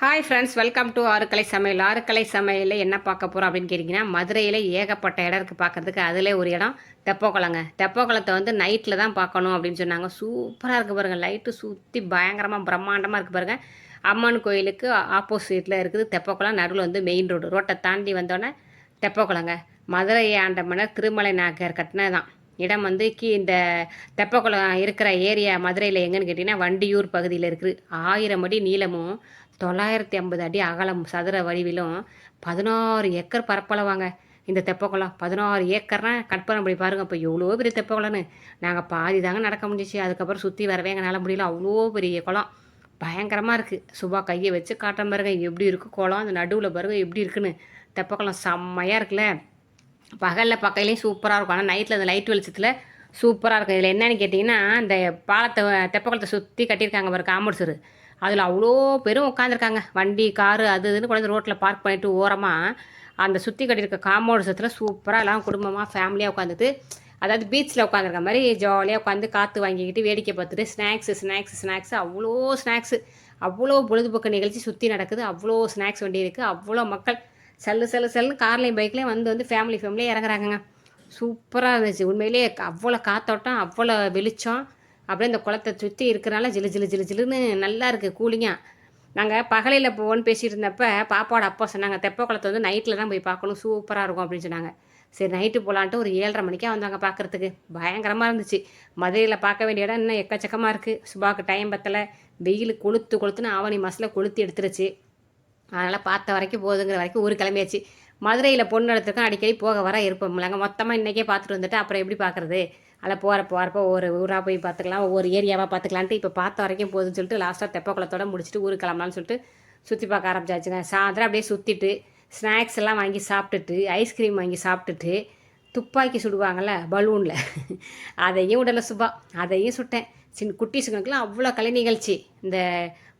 Hi friends welcome to ஆறுக்கலை சமையல். ஆறுக்கலை சமையலில் என்ன பார்க்க போகிறோம் அப்படின்னு கேட்டிங்கன்னா மதுரையில் ஏகப்பட்ட இடம் இருக்குது பார்க்குறதுக்கு. அதில் ஒரு இடம் தெப்பக்குளங்க. தெப்பக்குளத்தை வந்து நைட்டில் தான் பார்க்கணும் அப்படின்னு சொன்னாங்க. சூப்பராக இருக்குது பாருங்கள் லைட்டு சுற்றி பயங்கரமாக பிரம்மாண்டமாக இருக்குது பாருங்கள் அம்மன் கோயிலுக்கு ஆப்போசிட்டில் இருக்குது தெப்பக்குளம். நடுவில் வந்து மெயின் ரோடு ரோட்டை தாண்டி வந்தோடனே தெப்பக்குளங்க. மதுரை ஆண்ட மன்னர் திருமலை நாயக்கர் கட்டினதான் இடம் வந்து கீ இந்த தெப்பக்குளம் இருக்கிற ஏரியா மதுரையில் எங்கன்னு கேட்டிங்கன்னா வண்டியூர் பகுதியில் இருக்குது. ஆயிரம் அடி நீளமும் தொள்ளாயிரத்தி ஐம்பது அடி அகலம் சதுர வடிவிலும் பதினாறு ஏக்கர் பரப்பளவாங்க இந்த தெப்பக்குளம் பதினாறு ஏக்கர்னா கற்பனை பண்ணி பாருங்கள் இப்போ எவ்வளோ பெரிய தெப்பக்குளம்னு நாங்கள் பாதி தாங்க நடக்க முடிஞ்சிச்சு. அதுக்கப்புறம் சுற்றி வரவே எங்களால் முடியல. அவ்வளோ பெரிய குளம். பயங்கரமாக இருக்குது சுபா கையை வச்சு காட்டுற பாருங்க. எப்படி இருக்குது குளம்? அந்த நடுவில் பாருங்க எப்படி இருக்குன்னு. தெப்பக்குளம் செம்மையாக இருக்குல்ல. பகலில் பக்கையிலையும் சூப்பராக இருக்கும். ஆனால் நைட்டில் அந்த லைட் வெளிச்சத்தில் சூப்பராக இருக்கும். இதில் என்னென்னு கேட்டிங்கன்னா இந்த பாலத்தை தெப்பக்குளத்தை சுற்றி கட்டியிருக்காங்க பாரு காம்பவுண்ட் அதில் அவ்வளோ பேரும் உட்காந்துருக்காங்க வண்டி காரு அது இதுன்னு கொண்டு ரோட்டில் பார்க் பண்ணிவிட்டு ஓரமாக அந்த சுற்றி கட்டியிருக்க காம்பவுண்ட் சத்தில் சூப்பராக எல்லாம் குடும்பமாக ஃபேமிலியாக உட்காந்துட்டு அதாவது பீச்சில் உட்காந்துருக்க மாதிரி ஜாலியாக உட்காந்து காற்று வாங்கிக்கிட்டு வேடிக்கை பார்த்துட்டு ஸ்நாக்ஸு ஸ்நாக்ஸ் ஸ்நாக்ஸ் அவ்வளோ ஸ்நாக்ஸு அவ்வளோ பொழுதுபோக்கு நிகழ்ச்சி சுற்றி நடக்குது. அவ்வளோ ஸ்நாக்ஸ் வண்டி இருக்குது அவ்வளோ மக்கள் சல்லு சல்லு சல்லுன்னு கார்லேயும் பைக்லேயும் வந்து வந்து ஃபேமிலி ஃபேமிலியாக இறங்குறாங்கங்க. சூப்பராக இருந்துச்சு. உண்மையிலேயே அவ்வளோ காத்தோட்டம் அவ்வளோ வெளிச்சம். அப்படியே இந்த குளத்தை சுற்றி இருக்கிறனால ஜிலு ஜிலு ஜிலு ஜிலுன்னு நல்லா இருக்குது கூலிங்காக நாங்கள் பகலையில் போவோன்னு பேசிகிட்டு இருந்தப்போ பாப்பாவோட அப்பா சொன்னாங்க தெப்ப குளத்தை வந்து நைட்டில் தான் போய் பார்க்கணும் சூப்பராக இருக்கும் அப்படின்னு சொன்னாங்க. சரி நைட்டு போகலான்ட்டு ஒரு ஏழரை மணிக்காக வந்தாங்க பார்க்குறதுக்கு. பயங்கரமாக இருந்துச்சு. மதுரையில் பார்க்க வேண்டிய இடம் இன்னும் எக்கச்சக்கமாக இருக்குது சுபாக்கு டைம் பத்தலை. வெயில் கொளுத்து கொளுத்துன்னு ஆவணி மாதத்தில் கொளுத்து எடுத்துருச்சு. அதனால் பார்த்த வரைக்கும் போதுங்கிற வரைக்கும் ஊர் கிளம்பியாச்சு. மதுரையில் பொண்ணு இடத்துக்கும் அடிக்கடி போக வர இருப்போம்லாங்க மொத்தமாக இன்றைக்கே பார்த்துட்டு வந்துட்டு அப்புறம் எப்படி பார்க்குறது? அதில் போகிற போகிறப்ப ஒவ்வொரு ஊராக போய் பார்த்துக்கலாம் ஒவ்வொரு ஏரியாவாக பார்த்துக்கலான்ட்டு இப்போ பார்த்த வரைக்கும் போதுன்னு சொல்லிட்டு லாஸ்ட்டாக தெப்பக்குளத்தோட முடிச்சுட்டு ஊருக்கு கிளம்பலான்னு சொல்லிட்டு சுற்றி பார்க்க ஆரம்பிச்சாச்சுங்க. சாயந்தரம் அப்படியே சுற்றிட்டு ஸ்நாக்ஸ் எல்லாம் வாங்கி சாப்பிட்டுட்டு ஐஸ்கிரீம் வாங்கி சாப்பிட்டுட்டு துப்பாக்கி சுடுவாங்கள்ல பலூனில் அதையும் உடலை சுபா அதையும் சுட்டேன். சின்ன குட்டீஸுங்களுக்குலாம் அவ்வளோ கலை நிகழ்ச்சி. இந்த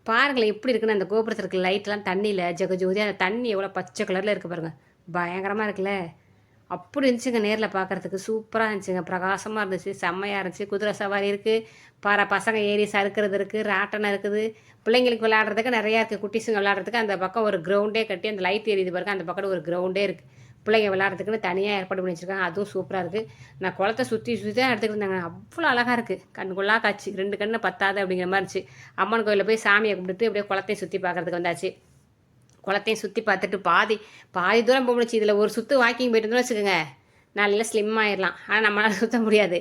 பாருங்களேன் எப்படி இருக்குன்னு அந்த கோபுரத்தில் இருக்க லைட்லாம் தண்ணியில் ஜெகஜோதி அந்த தண்ணி எவ்வளோ பச்சை கலரில் இருக்குது பாருங்கள் பயங்கரமாக இருக்குல்ல. அப்படி இருந்துச்சுங்க நேரில் பார்க்குறதுக்கு சூப்பராக இருந்துச்சுங்க. பிரகாசமாக இருந்துச்சு. செம்மையாக இருந்துச்சு. குதிரை சவாரி இருக்குது பாறை பசங்க ஏறி சறுக்கிறது இருக்குது ராட்டனை இருக்குது. பிள்ளைங்களுக்கு விளையாடுறதுக்கு நிறையா இருக்குது குட்டிஸுங்க விளையாடுறதுக்கு அந்த பக்கம் ஒரு கிரவுண்டே கட்டி அந்த லைட் எரியுது பாருங்க. அந்த பக்கம் ஒரு கிரவுண்டே இருக்குது பிள்ளைங்க விளாட்றதுக்குன்னு தனியாக ஏற்பாடு பண்ணி வச்சுருக்காங்க. அதுவும் சூப்பராக இருக்குது நான் குளத்தை சுற்றி சுற்றி தான் எடுத்துக்கிட்டு இருந்தாங்க. அவ்வளோ அழகாக இருக்குது கண்ணுக்குள்ளா காட்சி. ரெண்டு கண்ணு பத்தாது அப்படிங்கிற மாதிரி இருந்துச்சு. அம்மன் கோயிலில் போய் சாமியை கும்பிட்டுட்டு அப்படியே குளத்தையும் சுற்றி பார்க்குறதுக்கு வந்தாச்சு. குளத்தையும் சுற்றி பார்த்துட்டு பாதி பாதி தூரம் போக முடிச்சு இதில் ஒரு சுற்று வாக்கிங் போயிட்டு இருந்தோம்னு வச்சுக்கோங்க. நல்லா ஸ்லிம் ஆயிடலாம். ஆனால் நம்மளால் சுற்ற முடியாது.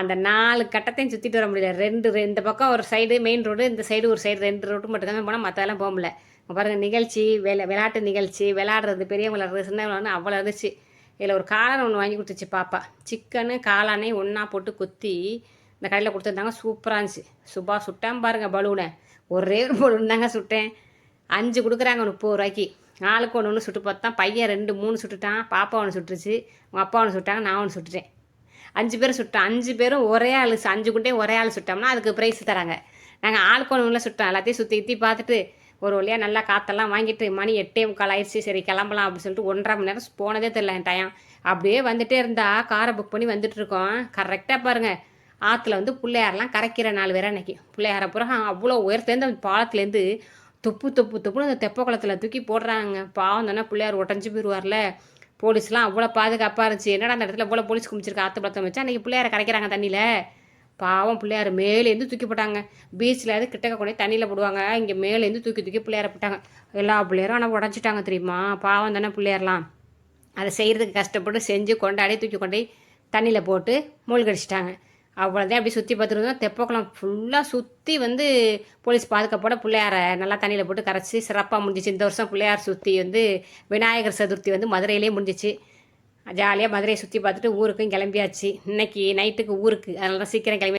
அந்த நாலு கட்டத்தையும் சுற்றிட்டு வர முடியல. ரெண்டு இந்த பக்கம் ஒரு சைடு மெயின் ரோடு இந்த சைடு ஒரு சைடு ரெண்டு ரோட்டு மட்டும் தான் போனால் மற்றதெல்லாம் போக முடியல. பாருங்கள் நிகழ்ச்சி விளை விளையாட்டு நிகழ்ச்சி விளையாடுறது பெரியவங்க விளையாடுறது சின்னவங்க அவ்வளோ இருந்துச்சு. இதில் ஒரு காளான் ஒன்று வாங்கி கொடுத்துச்சு பாப்பா. சிக்கனு காளானே ஒன்றா போட்டு குத்தி இந்த கடையில் கொடுத்துருந்தாங்க. சூப்பராக இருந்துச்சு. சுபா சுட்டான் பாருங்கள் பலூனை. ஒரே ஒரு பலூன் தாங்க சுட்டேன். அஞ்சு கொடுக்குறாங்க முப்பது ரூபாய்க்கு. நாளுக்கு ஒன்று ஒன்று சுட்டு பார்த்தான் பையன் ரெண்டு மூணு சுட்டுட்டான். பாப்பா ஒன்று சுட்டுருச்சு. உங்கள் அப்பா ஒன்று சுட்டாங்க நான் ஒன்று சுட்டுட்டேன். அஞ்சு பேரும் சுட்டோம். அஞ்சு பேரும் ஒரே ஆள் அஞ்சு குண்டே ஒரே ஆள் சுட்டோம்னா அதுக்கு ப்ரைஸ் தராங்க. நாங்கள் ஆளுக்கு ஒன்று சுட்டோம். எல்லாத்தையும் சுற்றி சுற்றி பார்த்துட்டு ஒரு வழியாக நல்லா காற்றெல்லாம் வாங்கிட்டு மணி எட்டே முக்கால் ஆயிடுச்சு. சரி கிளம்பலாம் அப்படின்னு சொல்லிட்டு ஒன்றரை மணி நேரம் போனதே தெரில என் டயம். அப்படியே வந்துட்டே இருந்தால் காரை புக் பண்ணி வந்துட்டுருக்கோம் கரெக்டாக பாருங்கள் ஆற்றுல வந்து பிள்ளையாரெலாம் கரைக்கிற நாள் வேற அன்னைக்கு. பிள்ளையார பிறகு அவ்வளோ உயரத்துலேருந்து அந்த பாலத்துலேருந்து தொப்பு தொப்பு தொப்புன்னு அந்த தெப்ப குளத்தில் தூக்கி போடுறாங்க. பாவம் தானே பிள்ளையார் உடஞ்சி போயிடுவார்ல போலீஸ்லாம் அவ்வளோ பாதுகாப்பாக இருந்துச்சு. என்னடா அந்த இடத்துல இவ்வளோ போலீஸ் குமிச்சிருக்கு? ஆற்று பழத்தை வச்சு அன்றைக்கி பிள்ளையார கரைக்கிறாங்க தண்ணியில். பாவம் பிள்ளையார் மேலேருந்து தூக்கி போட்டாங்க. பீச்சில் அது கிட்டக்க கொண்டு தண்ணியில் போடுவாங்க. இங்கே மேலேருந்து தூக்கி தூக்கி பிள்ளையார போட்டாங்க. எல்லா பிள்ளையாரும் ஆனால் உடஞ்சிட்டாங்க தெரியுமா? பாவம் தானே பிள்ளையாரலாம். அதை செய்கிறதுக்கு கஷ்டப்பட்டு செஞ்சு கொண்டாடி தூக்கி கொண்டு தண்ணியில் போட்டு மூழ்கடிச்சிட்டாங்க. அவ்வளோதான் அப்படி சுற்றி பார்த்துருந்தோம் தெப்பக்குளம் ஃபுல்லாக சுற்றி வந்து போலீஸ் பாதுகாப்போட பிள்ளையாரை நல்லா தண்ணியில் போட்டு கரைச்சி சிறப்பாக முடிஞ்சிச்சு. இந்த வருஷம் பிள்ளையார் சுற்றி வந்து விநாயகர் சதுர்த்தி வந்து மதுரையிலே முடிஞ்சிச்சு. ஜாலியாக மதுரையை சுற்றி பார்த்துட்டு ஊருக்கும் கிளம்பியாச்சு. இன்னைக்கு நைட்டுக்கு ஊருக்கு. அதனால தான் சீக்கிரம் கிளம்பி